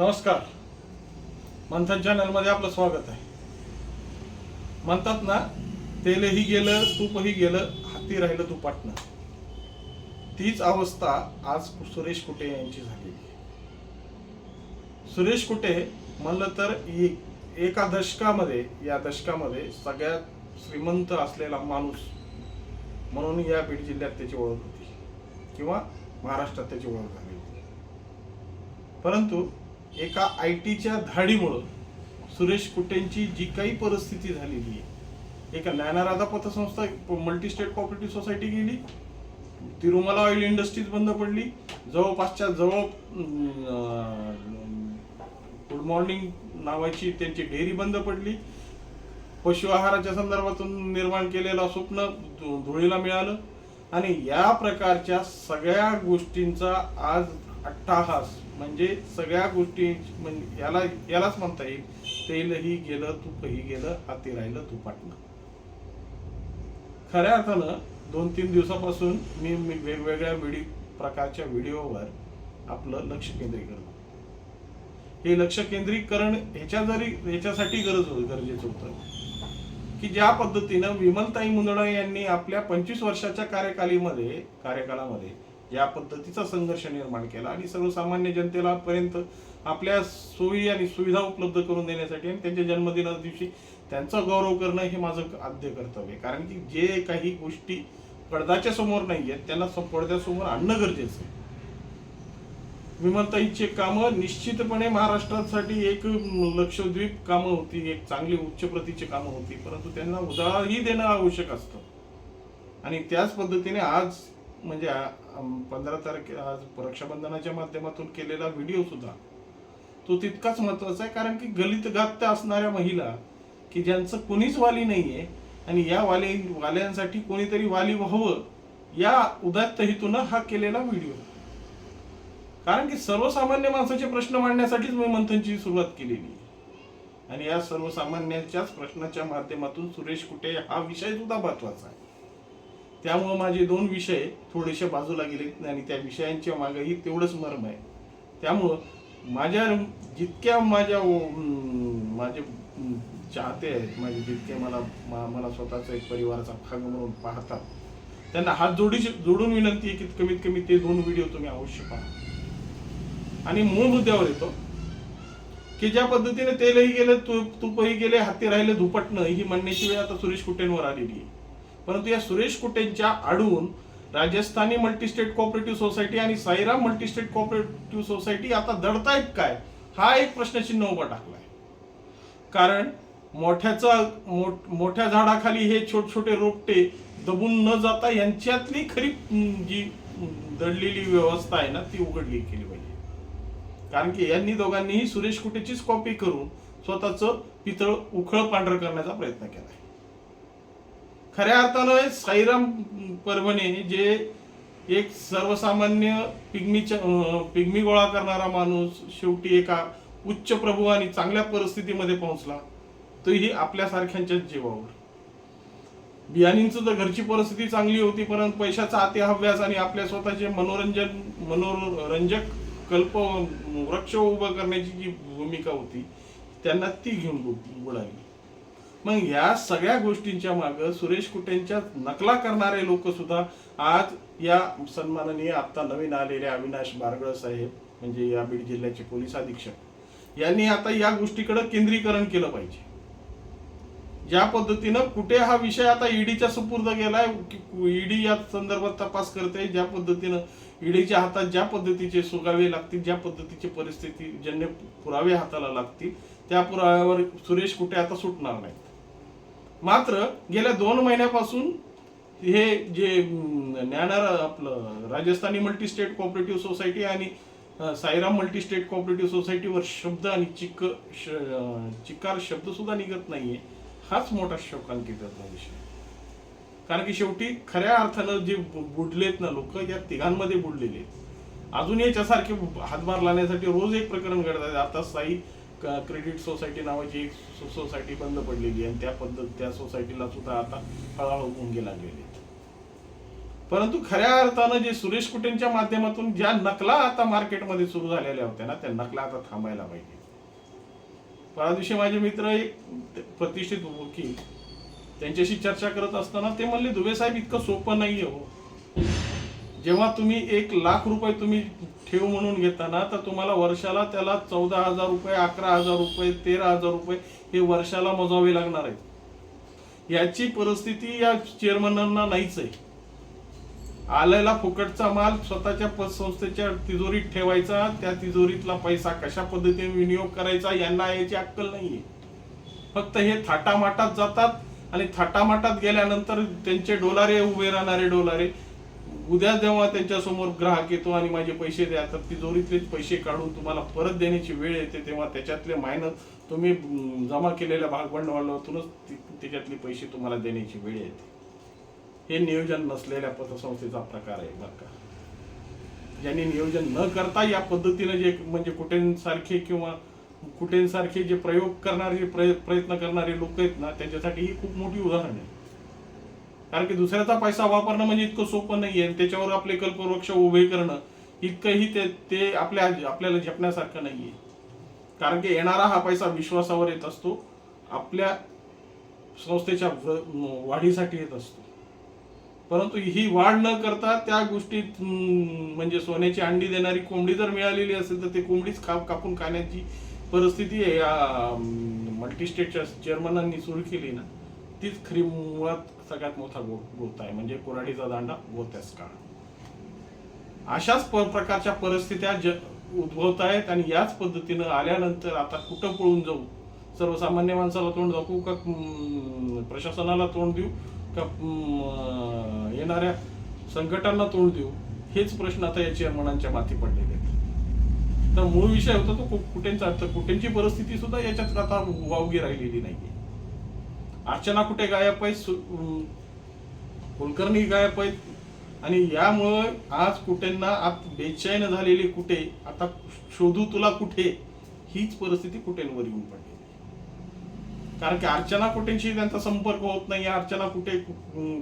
नमस्कार. मंथन चॅनलमध्ये आपलं स्वागत आहे. म्हणतात ना तेलही गेलं तूपही गेलं हाती राहिलं तुपाटणं तीच अवस्था आज सुरेश कुटे यांची झालेली सुरेश कुटे म्हणलं तर एक एका दशकामध्ये या दशकामध्ये सगळ्यात श्रीमंत असलेला माणूस म्हणून या बीड जिल्ह्यात त्याची ओळख होती. किंवा महाराष्ट्रात त्याची ओळख झाली होती. परंतु एका आय टीच्या धाडीमुळं सुरेश कुटेंची जी काही परिस्थिती झालेली आहे एका ज्ञानाराधा पतसंस्था मल्टी स्टेट कॉपरेटिव्ह सोसायटी गेली तिरुमला ऑइल इंडस्ट्रीज बंद पडली जवळपासच्या जवळ गुड मॉर्निंग नावाची त्यांची डेअरी बंद पडली. पशु आहाराच्या संदर्भातून निर्माण केलेलं स्वप्न धु- धुळीला मिळालं. आणि या प्रकारच्या सगळ्या गोष्टींचा आज अट्टाहास म्हणजे सगळ्या गोष्टी म्हणजे याला यालाच म्हणता येईल. तेलही गेलं तूपही गेलं हाती राहिलं तुपाटलं खऱ्या अर्थानं दोन तीन दिवसापासून मी वेगवेगळ्या व्हिडिओ प्रकारच्या व्हिडिओवर आपलं लक्ष केंद्रित करतो हे लक्ष केंद्रीकरण ह्याच्या जरी ह्याच्यासाठी गरज होत गरजेचं होतं. की ज्या पद्धतीनं विमलताई मुंदडा यांनी आपल्या पंचवीस वर्षाच्या कार्यकालीमध्ये कार्यकालामध्ये या पद्धतीचा संघर्ष निर्माण केला आणि सर्वसामान्य जनतेला पर्यंत आपल्या सोयी आणि सुविधा उपलब्ध करून देण्यासाठी आणि त्यांच्या जन्मदिना दिवशी त्यांचा गौरव करणं हे माझं आद्य कर्तव्य कारण की जे काही गोष्टी पडद्याच्या समोर नाही आहेत त्यांना पडद्यासमोर आणणं गरजेचं आहे. विमानताईचे कामं निश्चितपणे महाराष्ट्रासाठी एक लक्षद्वीप कामं होती एक चांगली उच्च प्रतीची कामं होती परंतु त्यांना उजाळाही देणं आवश्यक असतं. आणि त्याच पद्धतीने आज म्हणजे पंधरा तारखे आज रक्षाबंधनाच्या माध्यमातून केलेला व्हिडिओ सुद्धा तो तितकाच महत्त्वाचा आहे कारण की गलित गात्य असणाऱ्या महिला की ज्यांचं कोणीच वाली नाहीये आणि या वाले वाल्यांसाठी कोणीतरी वाली व्हावं या उदात्त हेतूनं हा केलेला व्हिडिओ. कारण की सर्वसामान्य माणसाचे प्रश्न मांडण्यासाठीच मी मंथनची सुरुवात केलेली. आणि या सर्वसामान्यांच्याच प्रश्नाच्या माध्यमातून सुरेश कुटे हा विषय सुद्धा महत्त्वाचा आहे. त्यामुळं माझे दोन विषय थोडेसे बाजूला गेले आणि त्या विषयांच्या मागेही तेवढंच मर्म आहे. त्यामुळं माझ्या जितक्या माझ्या माझे चाहते आहेत माझे जितके मला मा- मला स्वतःचा एक परिवाराचा भाग म्हणून पाहतात त्यांना हात जोडी जोडून विनंती आहे की कमीत कमी ते दोन व्हिडिओ तुम्ही अवश्य पहा. आणि मूळ मुद्द्यावर येतो की ज्या पद्धतीने तेलही गेलं तू तूपही गेले हाती राहिले धुपटणं ही म्हणण्याची वेळ आता सुरेश कुटेंवर आलेली आहे. परंतु या सुरेश कुटेंच्या आडून राजस्थानी मल्टीस्टेट कोऑपरेटिव्ह सोसायटी आणि साईराम मल्टीस्टेट कोऑपरेटिव्ह सोसायटी आता दडतायत काय? हा एक प्रश्नचिन्ह उभा टाकलाय. कारण मोठ्याचा मोठ- मोठ्या झाडाखाली हे छोटे छोटे रोपटे दबून न जाता यांच्यातली खरी जी दडलेली व्यवस्था आहे ना ती उघडली केली पाहिजे. कारण की यांनी दोघांनीही सुरेश कुटेचीच कॉपी करून स्वतःचं पितळ उखळ पांढरं करण्याचा प्रयत्न केलाय. खऱ्या अर्थानं साईराम परभणे जे एक सर्वसामान्य पिग्मीच्या पिग्मी गोळा करणारा माणूस शेवटी एका उच्च प्रभू आणि चांगल्या परिस्थितीमध्ये पोहोचला तोही आपल्यासारख्यांच्याच जीवावर. बियाणींचं तर घरची परिस्थिती चांगली होती परंतु पैशाचा अतिहव्यास आणि आपल्या स्वतःचे मनोरंजन मनोरंजक कल्प वृक्ष उभं करण्याची जी भूमिका होती त्यांना ती घेऊन बुडाली. मग या सगळ्या गोष्टींच्या मागं सुरेश कुटेंच्या नकला करणारे लोक सुद्धा आज या सन्माननीय आता नवीन आलेले अविनाश बारगळ साहेब म्हणजे या बीड जिल्ह्याचे पोलीस अधीक्षक यांनी आता या गोष्टीकडे केंद्रीकरण केलं पाहिजे. ज्या पद्धतीनं कुठे हा विषय आता ईडीच्या सुपूर्द गेलाय ईडी या संदर्भात तपास करते ज्या पद्धतीनं ईडीच्या हातात ज्या पद्धतीचे सुगावे लागतील ज्या पद्धतीची परिस्थिती जन्य पुरावे हाताला लागतील त्या पुराव्यावर सुरेश कुठे आता सुटणार नाहीत. मात्र गेल्या दोन महिन्यापासून हे जे ज्ञानार आपलं Rajasthani multi state cooperative society आणि साईराम मल्टी स्टेट कॉपरेटिव्ह सोसायटीवर शब्द आणि चिक्क श- चिकार शब्दसुद्धा शब्द सुद्धा निघत नाहीये हाच मोठा शोकांकितातला विषय. कारण की शेवटी खऱ्या अर्थानं जे बुडलेत ना लोक या तिघांमध्ये बुडलेले आहेत. अजून याच्यासारखे हातभार लावण्यासाठी रोज एक प्रकरण घडतात आता साई क्रेडिट सोसायटी नावाची एक सो- सोसायटी बंद पडलेली आहे. आणि त्या पद्धत त्या सोसायटीला सुद्धा आता हळूहळू मुंगे लागलेले परंतु खऱ्या अर्थानं जे सुरेश कुटेंच्या माध्यमातून ज्या नकला आता मार्केटमध्ये सुरू झालेल्या होत्या ना त्या नकला आता थांबायला पाहिजे. परा दिवशी माझे मित्र एक प्रतिष्ठित वकील त्यांच्याशी चर्चा करत असताना ते म्हणले दुबे साहेब इतकं सोपं नाहीये हो. जेव्हा तुम्ही एक लाख रुपये तुम्ही ठेव म्हणून घेताना तर तुम्हाला वर्षाला त्याला चौदा हजार रुपये अकरा हजार रुपये तेरा हजार रुपये हे वर्षाला मोजावे लागणार आहेत. याची परिस्थिती या चेअरमनांना नाहीच आहे. आलेला फुकटचा माल स्वतःच्या पतसंस्थेच्या तिजोरीत ठेवायचा त्या तिजोरीतला पैसा कशा पद्धतीने विनियोग करायचा यांना याची अक्कल नाहीये. फक्त हे थाटामाटात जातात आणि थाटामाटात गेल्यानंतर त्यांचे डोलारे उभे राहणारे डोलारे उद्या जेव्हा त्यांच्यासमोर ग्राहक येतो आणि माझे पैसे द्या तर तिजोरीतलेच पैसे काढून तुम्हाला परत देण्याची वेळ येते तेव्हा त्याच्यातले मायनस तुम्ही जमा केलेल्या भागभांडवलातूनच त्याच्यातले पैसे तुम्हाला देण्याची वेळ येते. हे नियोजन नसलेल्या पतसंस्थेचा प्रकार आहे बरं का? ज्यांनी नियोजन न करता या पद्धतीनं जे म्हणजे कुटेंसारखे किंवा कुटेंसारखे जे प्रयोग करणारे जे प्रय- प्रयत्न करणारे लोक आहेत ना त्यांच्यासाठी ही खूप मोठी उदाहरण आहे. कारण की दुसऱ्याचा पैसा वापरणं म्हणजे इतकं सोपं नाही आणि त्याच्यावर आपले कल्पवृक्ष उभे करणं इतकंही ते ते आपल्या आपल्याला झेपण्यासारखं आहे कारण की येणारा हा पैसा विश्वासावर येत असतो. आपल्या संस्थेच्या वाढीसाठी येत असतो. परंतु ही वाढ न करता त्या गोष्टीत म्हणजे सोन्याची अंडी देणारी कोंबडी जर मिळालेली असेल तर ते कोंबडीच खाप कापून खाण्याची परिस्थिती आहे. या मल्टीस्टेटच्या चेअरमनांनी सुरू केली ना. तीच खरी मुळात सगळ्यात मोठा गो गोत आहे. म्हणजे कोराडीचा दांडा गोत्यास काळ. अशाच प्रकारच्या परिस्थित्या ज उद्भवत आहेत आणि याच पद्धतीनं आल्यानंतर आता कुठं पळून जाऊ? सर्वसामान्य माणसाला तोंड दाखवू का प्रशासनाला तोंड देऊ का येणाऱ्या संकटांना तोंड देऊ? हेच प्रश्न आता या चेअरमनांच्या माथी पडलेले आहेत. तर मूळ विषय होता तो कुठेंचा तर कुठेंची परिस्थिती सुद्धा याच्यात आता वावगी राहिलेली नाहीये. अर्चना कुठे गायब आहे सु- कुलकर्णी गायब आहेत. आणि यामुळं आज कुठेंना आप बेचैन झालेली कुठे आता शोधू तुला कुठे हीच परिस्थिती कुठेंवर येऊन पडली. कारण की अर्चना कुठेंशी त्यांचा संपर्क होत नाही अर्चना कुठे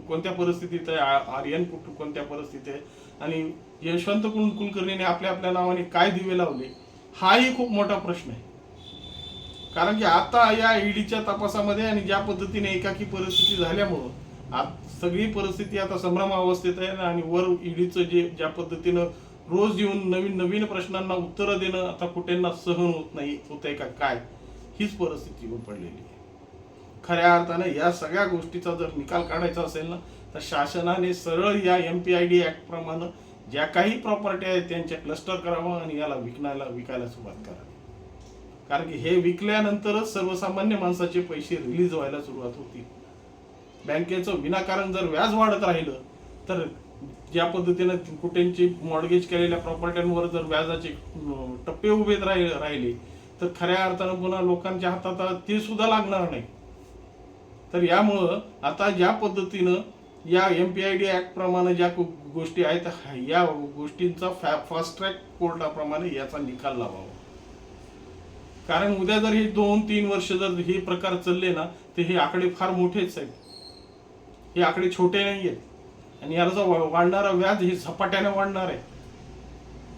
कोणत्या परिस्थितीत आहे आर्यन कुठे कोणत्या परिस्थितीत आहे? आणि यशवंत कुलकर्णीने आपल्या आपल्या नावाने काय दिवे लावले? हाही खूप मोठा प्रश्न आहे. कारण की आता या ईडीच्या तपासामध्ये आणि ज्या पद्धतीने एकाकी परिस्थिती झाल्यामुळं आज सगळी परिस्थिती आता संभ्रम अवस्थेत आहे आणि वर ईडीचं जे ज्या पद्धतीनं रोज येऊन नवीन नवीन प्रश्नांना उत्तरं देणं आता कुठेंना सहन होत नाही होत आहे का काय हीच परिस्थिती पडलेली आहे. खऱ्या अर्थाने या सगळ्या गोष्टीचा जर निकाल काढायचा असेल ना तर शासनाने सरळ या M P I D act प्रमाणे ज्या काही प्रॉपर्टी आहेत त्यांच्या क्लस्टर करावं आणि याला विकण्याला विकायला सुरुवात करावी कारण की हे विकल्यानंतरच सर्वसामान्य माणसाचे पैसे रिलीज व्हायला सुरुवात होती. बँकेचं विनाकारण जर व्याज वाढत राहिलं तर ज्या पद्धतीनं कुठेंची मॉडगेज केलेल्या प्रॉपर्ट्यांवर जर व्याजाचे टप्पे उभे राहिले तर खऱ्या अर्थानं पुन्हा लोकांच्या हातात ते सुद्धा लागणार नाही. तर यामुळं आता ज्या पद्धतीनं या M P I D act प्रमाणे ज्या गोष्टी आहेत या गोष्टींचा फॅ फास्ट ट्रॅक कोर्टाप्रमाणे याचा निकाल लावावा. कारण उद्या जर हे दोन तीन वर्ष जर हे प्रकार चालले ना तर हे आकडे फार मोठेच आहेत. हे आकडे छोटे नाही आहेत आणि याला वा- वाढणारा व्याज हे झपाट्याने वाढणार आहे.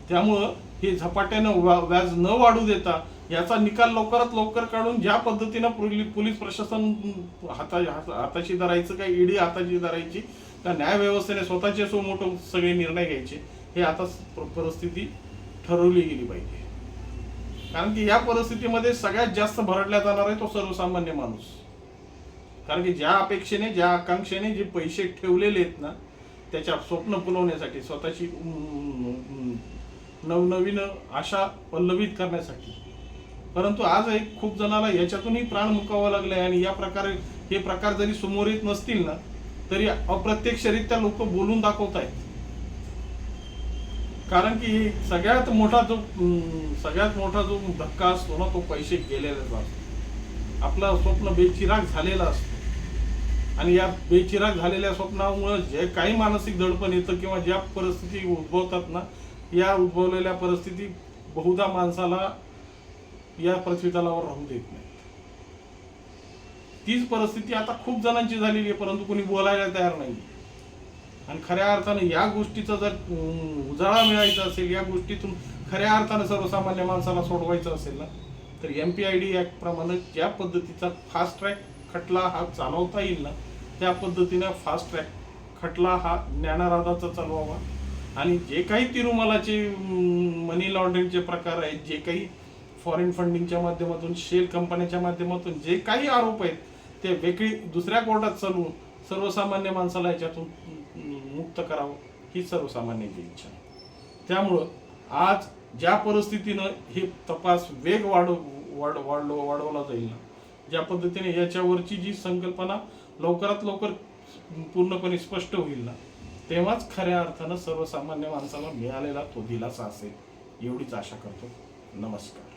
त्यामुळं हे झपाट्यानं वा- व्याज न वाढू देता याचा निकाल लवकरात लवकर काढून ज्या पद्धतीनं पोलीस प्रशासन हाता हाताशी धरायचं काय ईडी हाताशी धरायची का न्याय व्यवस्थेने स्वतःचे सो मोठं सगळे निर्णय घ्यायचे हे आता परिस्थिती ठरवली गेली पाहिजे. कारण की या परिस्थितीमध्ये सगळ्यात जास्त भरडल्या जाणार आहे तो सर्वसामान्य माणूस. कारण की ज्या अपेक्षेने ज्या आकांक्षेने जे पैसे ठेवलेले आहेत ना त्याच्या स्वप्न पुरवण्यासाठी स्वतःची नवनवीन आशा पल्लवित करण्यासाठी. परंतु आज एक खूप जणाला याच्यातूनही प्राण मुकावं लागलंय आणि या प्रकारे हे प्रकार जरी समोर येत नसतील ना तरी अप्रत्यक्षरित्या लोक बोलून दाखवत आहेत कारण की सगळ्यात मोठा जो सगळ्यात मोठा जो धक्का असतो ना तो पैसे गेलेलाच असतो आपलं स्वप्न बेचिराग झालेलं असतं. आणि या बेचिराग झालेल्या स्वप्नामुळे जे काही मानसिक दडपण येतं किंवा ज्या परिस्थिती उद्भवतात ना या उद्भवलेल्या परिस्थिती बहुधा माणसाला या पृथ्वीतलावर राहू देत नाही तीच परिस्थिती आता खूप जणांची झालेली आहे परंतु कोणी बोलायला तयार नाही आणि खऱ्या अर्थानं या गोष्टीचा जर उजाळा मिळायचा असेल या गोष्टीतून खऱ्या अर्थानं सर्वसामान्य माणसाला सोडवायचं असेल ना तर एम पी आय डी प्रमाणे ज्या पद्धतीचा फास्ट ट्रॅक खटला हा चालवता येईल ना त्या पद्धतीनं फास्ट ट्रॅक खटला हा ज्ञानाराधाचा चालवावा. आणि जे काही तिरुमालाचे मनी लॉन्ड्रिंगचे प्रकार आहेत जे काही फॉरेन फंडिंगच्या माध्यमातून शेल कंपन्याच्या माध्यमातून जे काही आरोप आहेत ते वेगळी दुसऱ्या कोर्टात चालवून सर्वसामान्य माणसाला याच्यातून मुक्त करावं ही सर्वसामान्यांची इच्छा आहे. त्यामुळं आज ज्या परिस्थितीनं हे तपास वेग वाढ वाढ वाढलो वाढवला जाईल ना ज्या पद्धतीने याच्यावरची जी संकल्पना लवकरात लवकर पूर्णपणे स्पष्ट होईल ना तेव्हाच खऱ्या अर्थानं सर्वसामान्य माणसाला मिळालेला तो दिलासा असेल एवढीच आशा करतो. नमस्कार.